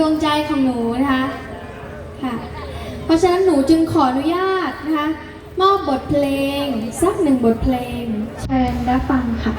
ดวงใจของหนูนะคะค่ะ เพราะฉะนั้นหนูจึงขออนุญาตนะคะ มอบบทเพลง สักหนึ่งบทเพลง เชิญรับฟังค่ะ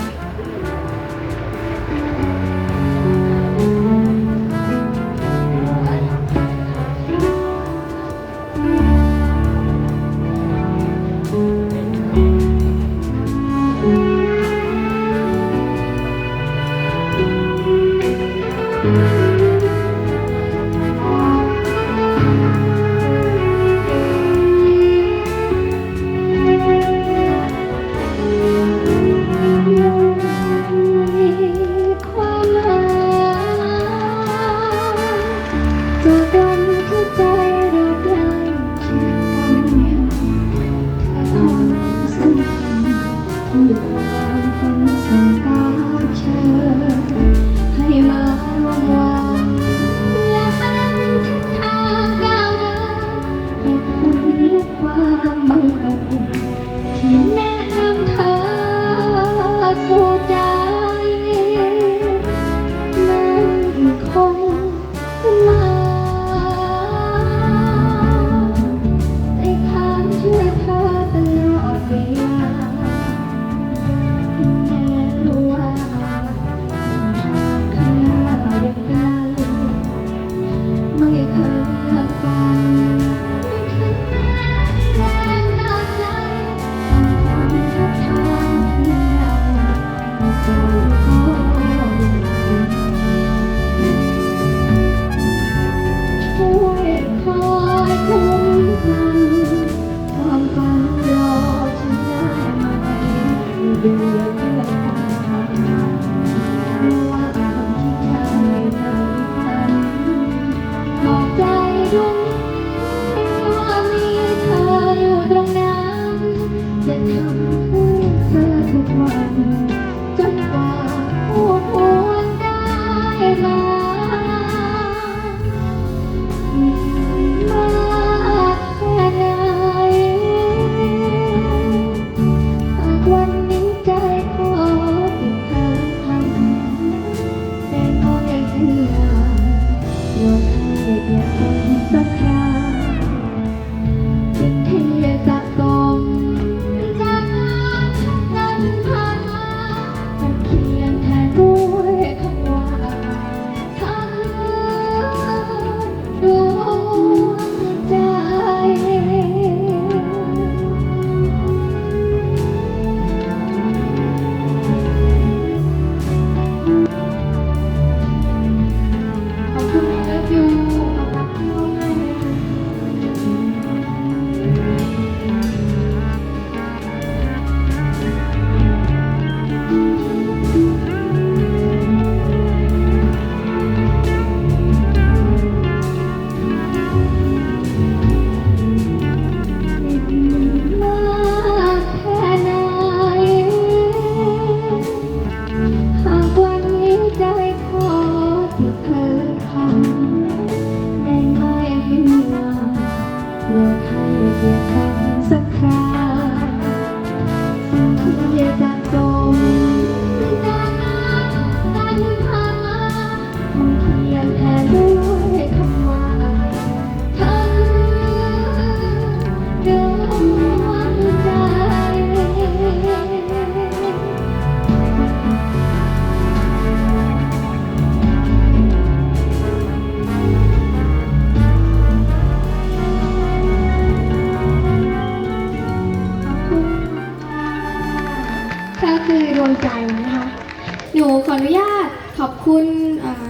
ออนุญาตขอบคุณ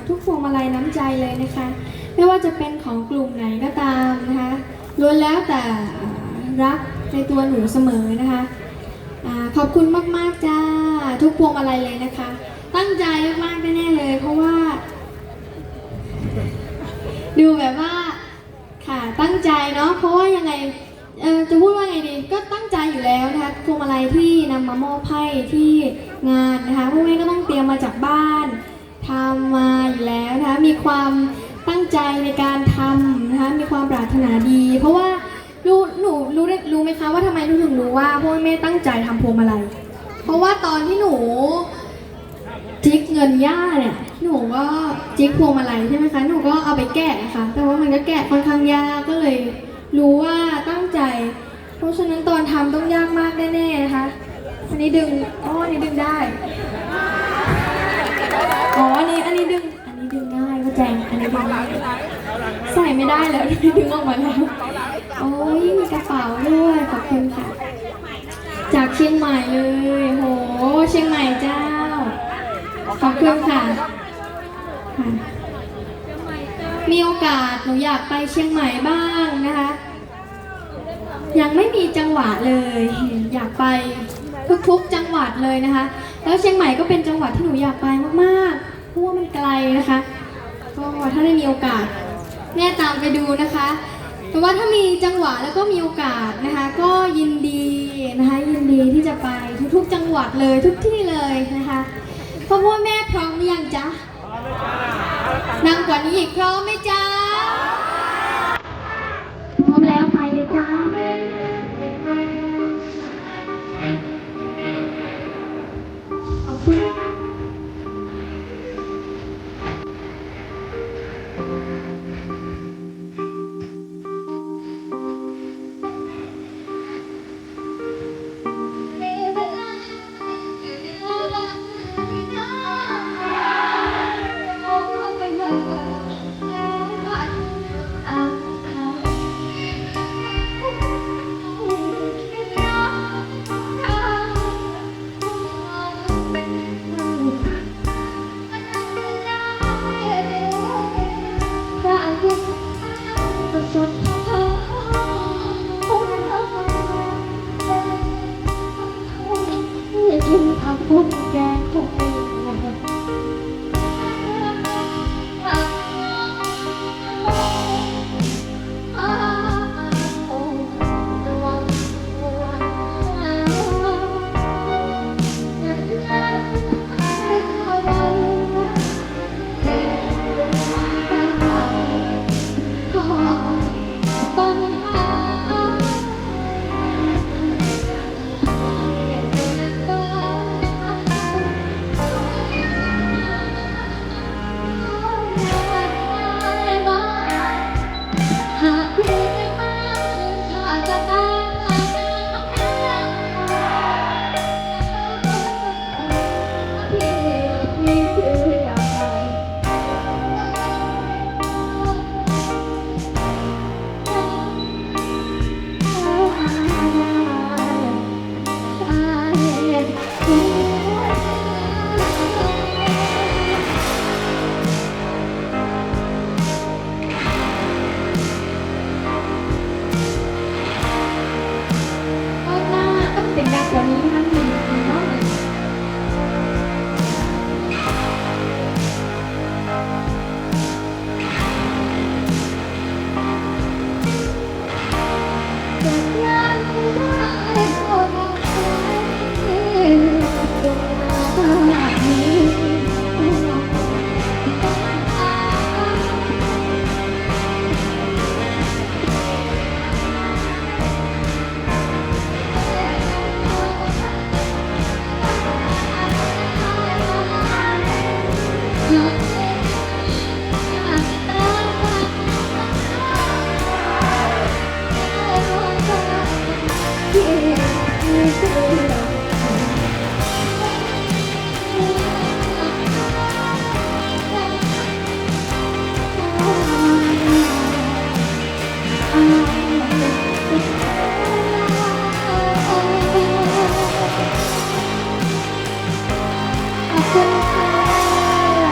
ทุกพวงมาลัยน้ำใจเลยนะคะ ไม่ว่าจะเป็นของกลุ่มไหนก็ตามนะคะล้วนแล้วแต่รักในตัวหนูเสมอนะคะอาขอบคุณมากๆจ้าทุกพวงมาลัยเลยนะคะ ตั้งใจมากๆแน่ๆเลย เพราะว่า ดูแบบว่าค่ะตั้งใจเนาะเพราะว่ายังไงจะพูดว่าไงดีก็ตั้งใจอยู่แล้วนะคะพวงมาลัยที่นำมามอบให้ที่ งานนะคะพวกแม่ก็ต้องเตรียมมาจากบ้านทำมาอยู่แล้วนะคะมีความตั้งใจในการทำนะคะมีความปรารถนาดี เพราะว่ารู้หนูรู้ได้รู้ไหมคะว่าทำไมหนูถึงรู้ว่าพวกแม่ตั้งใจทำพวงมาลัยเพราะว่าตอนที่หนูทิกเงินย่าเนี่ยหนูก็จิกพวงมาลัยใช่ไหมคะหนูก็เอาไปแกะนะคะแต่ว่ามันก็แกะค่อนข้างยากก็เลยรู้ว่าตั้งใจ เพราะฉะนั้นตอนทำต้องยากมากแน่ๆนะคะ อันนี้ดึง อ๋อ อันนี้ดึงได้ อ๋อ อันนี้ อันนี้ดึง อันนี้ดึงง่ายก็แจง อันนี้ดึงง่ายใส่ไม่ได้แล้วดึงออกมาแล้ว โอ้ยมีกระเป๋าด้วย ขอบคุณค่ะ จากเชียงใหม่เลย โห เชียงใหม่เจ้า ขอบคุณค่ะค่ะมีโอกาสหนูอยากไปเชียงใหม่บ้างนะคะ ยังไม่มีจังหวะเลย อยากไป ทุกๆ จังหวัดเลยนะคะ แล้วเชียงใหม่ก็เป็นจังหวัดที่หนูอยากไปมากๆเพราะว่ามันไกลนะคะก็ถ้าได้มีโอกาสแน่ตามไปดูนะคะแต่ว่าถ้ามีจังหวะแล้วก็มีโอกาสนะคะ ก็ยินดีนะคะยินดีที่จะไปทุกๆ จังหวัดเลยทุกที่เลยนะคะเพราะว่าแม่พร้อมหรือยังจ๊ะนั่งกว่านี้อีกพร้อมไหมจ๊ะ